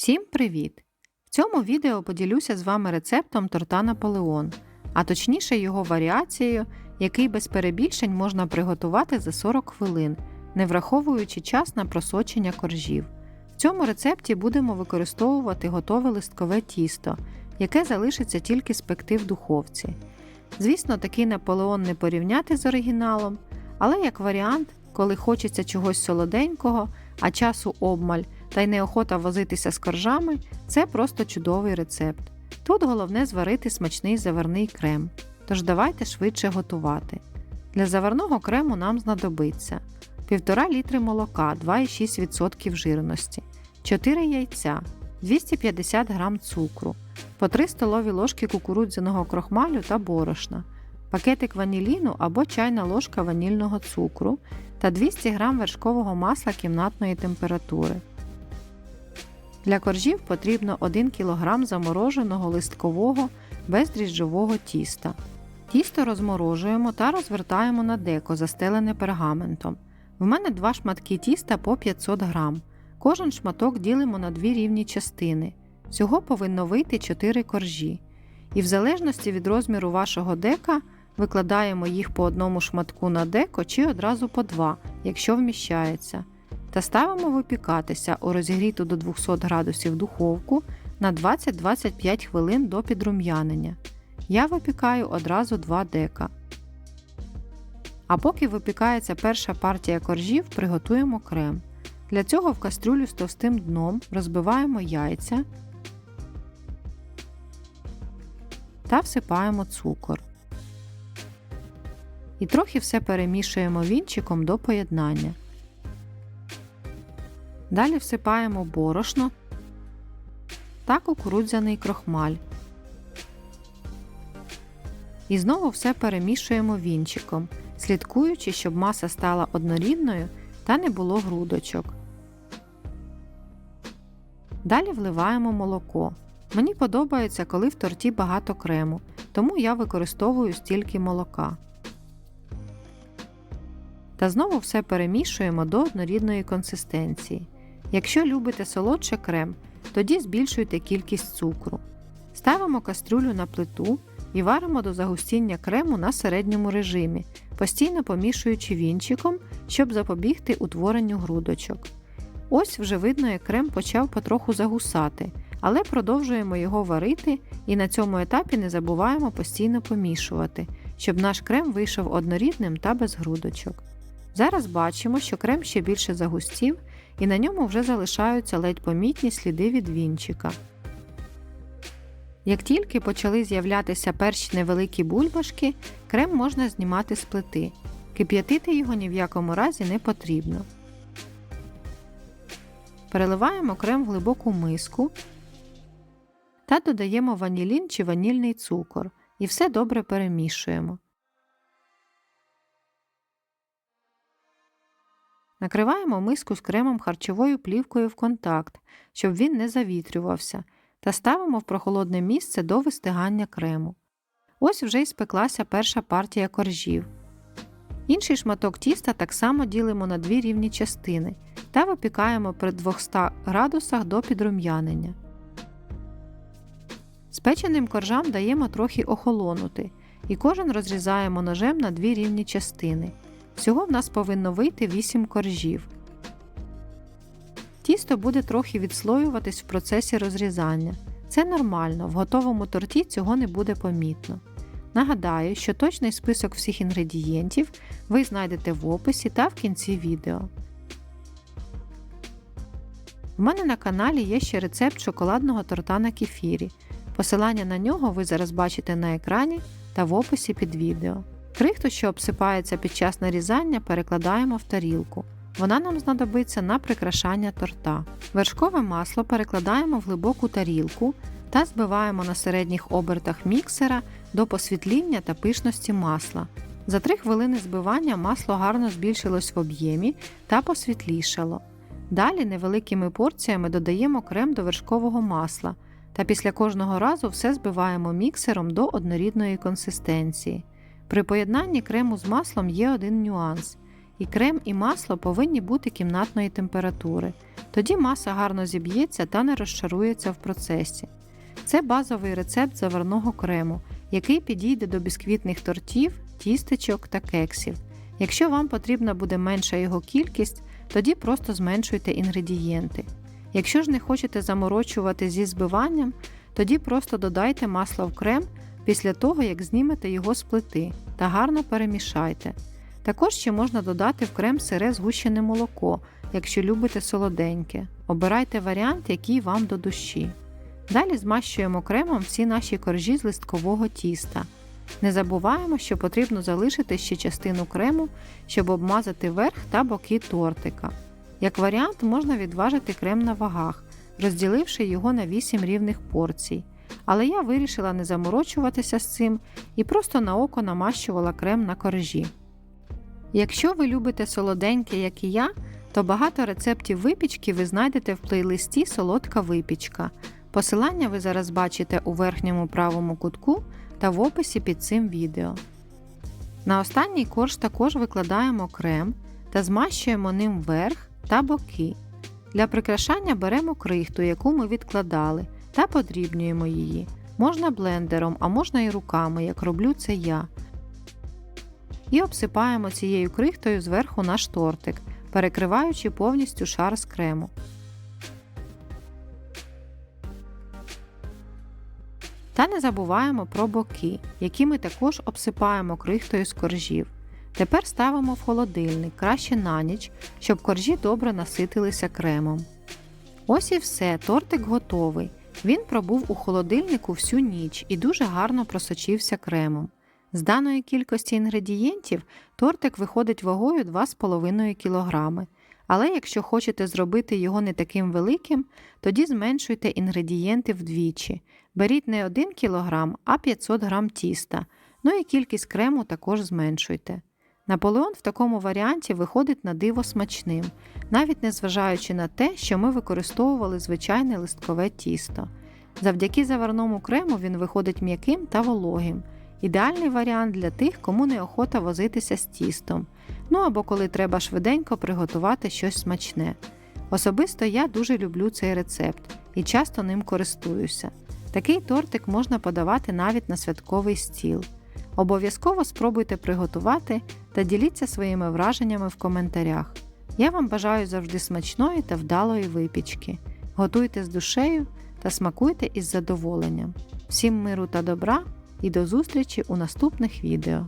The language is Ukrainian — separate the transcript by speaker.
Speaker 1: Всім привіт! В цьому відео поділюся з вами рецептом торта Наполеон, а точніше його варіацією, який без перебільшень можна приготувати за 40 хвилин, не враховуючи час на просочення коржів. В цьому рецепті будемо використовувати готове листкове тісто, яке залишиться тільки спекти в духовці. Звісно, такий Наполеон не порівняти з оригіналом, але як варіант, коли хочеться чогось солоденького, а часу обмаль та й неохота возитися з коржами, це просто чудовий рецепт. Тут головне зварити смачний заварний крем. Тож давайте швидше готувати. Для заварного крему нам знадобиться 1,5 літри молока 2,6% жирності, 4 яйця, 250 г цукру, по 3 столові ложки кукурудзяного крохмалю та борошна, пакетик ваніліну або чайна ложка ванільного цукру та 200 г вершкового масла кімнатної температури. Для коржів потрібно 1 кг замороженого листкового бездріжджового тіста. Тісто розморожуємо та розвертаємо на деко, застелене пергаментом. В мене два шматки тіста по 500 г. Кожен шматок ділимо на дві рівні частини. Всього повинно вийти 4 коржі. І в залежності від розміру вашого дека викладаємо їх по одному шматку на деко чи одразу по два, якщо вміщається та ставимо випікатися у розігріту до 200 градусів духовку на 20-25 хвилин до підрум'янення. Я випікаю одразу 2 дека. А поки випікається перша партія коржів, приготуємо крем. Для цього в кастрюлю з товстим дном розбиваємо яйця та всипаємо цукор. І трохи все перемішуємо вінчиком до поєднання. Далі всипаємо борошно та кукурудзяний крохмаль. І знову все перемішуємо вінчиком, слідкуючи, щоб маса стала однорідною та не було грудочок. Далі вливаємо молоко. Мені подобається, коли в торті багато крему, тому я використовую стільки молока. Та знову все перемішуємо до однорідної консистенції. Якщо любите солодше крем, тоді збільшуйте кількість цукру. Ставимо кастрюлю на плиту і варимо до загустіння крему на середньому режимі, постійно помішуючи вінчиком, щоб запобігти утворенню грудочок. Ось вже видно, як крем почав потроху загусати, але продовжуємо його варити і на цьому етапі не забуваємо постійно помішувати, щоб наш крем вийшов однорідним та без грудочок. Зараз бачимо, що крем ще більше загустів і на ньому вже залишаються ледь помітні сліди від вінчика. Як тільки почали з'являтися перші невеликі бульбашки, крем можна знімати з плити. Кип'ятити його ні в якому разі не потрібно. Переливаємо крем в глибоку миску та додаємо ванілін чи ванільний цукор і все добре перемішуємо. Накриваємо миску з кремом харчовою плівкою в контакт, щоб він не завітрювався, та ставимо в прохолодне місце до вистигання крему. Ось вже й спеклася перша партія коржів. Інший шматок тіста так само ділимо на дві рівні частини та випікаємо при 200 градусах до підрум'янення. Спеченим коржам даємо трохи охолонути, і кожен розрізаємо ножем на дві рівні частини. Всього в нас повинно вийти 8 коржів. Тісто буде трохи відслоюватись в процесі розрізання. Це нормально, в готовому торті цього не буде помітно. Нагадаю, що точний список всіх інгредієнтів ви знайдете в описі та в кінці відео. У мене на каналі є ще рецепт шоколадного торта на кефірі. Посилання на нього ви зараз бачите на екрані та в описі під відео. Крихту, що обсипається під час нарізання, перекладаємо в тарілку. Вона нам знадобиться на прикрашання торта. Вершкове масло перекладаємо в глибоку тарілку та збиваємо на середніх обертах міксера до посвітління та пишності масла. За 3 хвилини збивання масло гарно збільшилось в об'ємі та посвітлішало. Далі невеликими порціями додаємо крем до вершкового масла та після кожного разу все збиваємо міксером до однорідної консистенції. При поєднанні крему з маслом є один нюанс. І крем і масло повинні бути кімнатної температури. Тоді маса гарно зіб'ється та не розшарується в процесі. Це базовий рецепт заварного крему, який підійде до бісквітних тортів, тістечок та кексів. Якщо вам потрібна буде менша його кількість, тоді просто зменшуйте інгредієнти. Якщо ж не хочете заморочувати зі збиванням, тоді просто додайте масло в крем після того, як знімете його з плити та гарно перемішайте. Також ще можна додати в крем сире згущене молоко, якщо любите солоденьке. Обирайте варіант, який вам до душі. Далі змащуємо кремом всі наші коржі з листкового тіста. Не забуваємо, що потрібно залишити ще частину крему, щоб обмазати верх та боки тортика. Як варіант, можна відважити крем на вагах, розділивши його на 8 рівних порцій. Але я вирішила не заморочуватися з цим і просто на око намащувала крем на коржі. Якщо ви любите солоденьке, як і я, то багато рецептів випічки ви знайдете в плейлисті Солодка випічка. Посилання ви зараз бачите у верхньому правому кутку та в описі під цим відео. На останній корж також викладаємо крем та змащуємо ним верх та боки. Для прикрашання беремо крихту, яку ми відкладали, та подрібнюємо її. Можна блендером, а можна і руками, як роблю це я. І обсипаємо цією крихтою зверху наш тортик, перекриваючи повністю шар з крему. Та не забуваємо про боки, які ми також обсипаємо крихтою з коржів. Тепер ставимо в холодильник краще на ніч, щоб коржі добре наситилися кремом. Ось і все, тортик готовий. Він пробув у холодильнику всю ніч і дуже гарно просочився кремом. З даної кількості інгредієнтів тортик виходить вагою 2,5 кг. Але якщо хочете зробити його не таким великим, тоді зменшуйте інгредієнти вдвічі. Беріть не 1 кг, а 500 г тіста. Ну і кількість крему також зменшуйте. Наполеон в такому варіанті виходить на диво смачним, навіть незважаючи на те, що ми використовували звичайне листкове тісто. Завдяки заварному крему він виходить м'яким та вологим. Ідеальний варіант для тих, кому неохота возитися з тістом, ну або коли треба швиденько приготувати щось смачне. Особисто я дуже люблю цей рецепт і часто ним користуюся. Такий тортик можна подавати навіть на святковий стіл. Обов'язково спробуйте приготувати та діліться своїми враженнями в коментарях. Я вам бажаю завжди смачної та вдалої випічки. Готуйте з душею та смакуйте із задоволенням. Всім миру та добра і до зустрічі у наступних відео!